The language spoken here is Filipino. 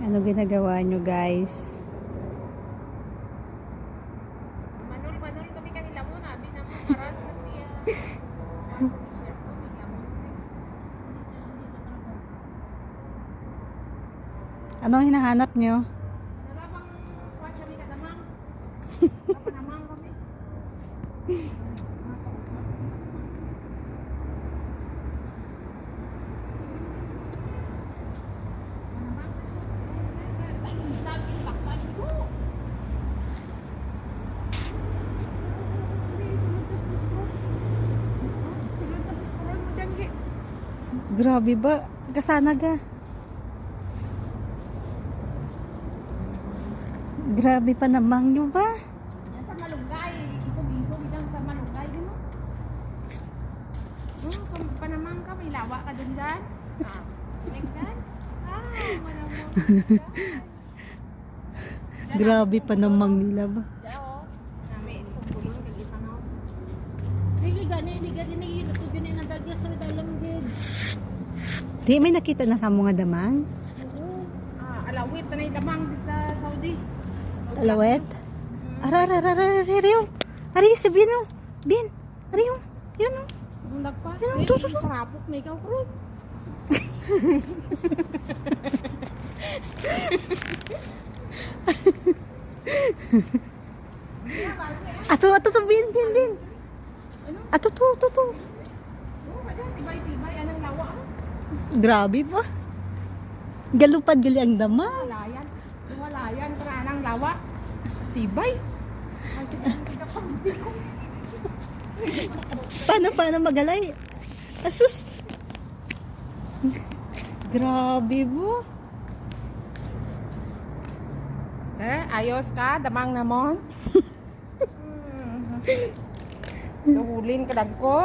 Ano ginagawa nyo guys? Manol, manol kami kanila mo na. Binamo paras na niya. Anong hinahanap nyo? Nagabang kuwan kami kadamang. Kapanamang kami. Grabe ba? Kasana ga. Grabe pa namang nyo ba? Yan sa malunggay, isog-isog yan sa malunggay, di mo? Oh, kam- panamang ka, may lawa ka dun dyan. Ah, next dyan. Ah. Grabe pa namang nila ba? Jao. Dili gani, dili gani ni ito din na nagagya sa dalam din. Di may nakita na ka mga damang? Oo. Ah, alawit na yung damang sa Saudi. Alawet? Ara, ara, ara, ariyo. Ariyo, sabihin mo. Bin, ariyo. Yun o. Bundag pa. Tuto, tuto. sarapok na ikaw, Krut. Ato, ato, to, bin, bin, bin. Ano? Ato, to, to, to. Oh, kaya tibay-tibay, anong lawa. ah. Grabe pa. Galupad gali ang dama. Wala yan. Wala yan, para anong lawa. Tibay. Paano, paano magalay? Asus. Grabe mo. Eh, ayos ka, damang namon. Tuhulin ka dagko.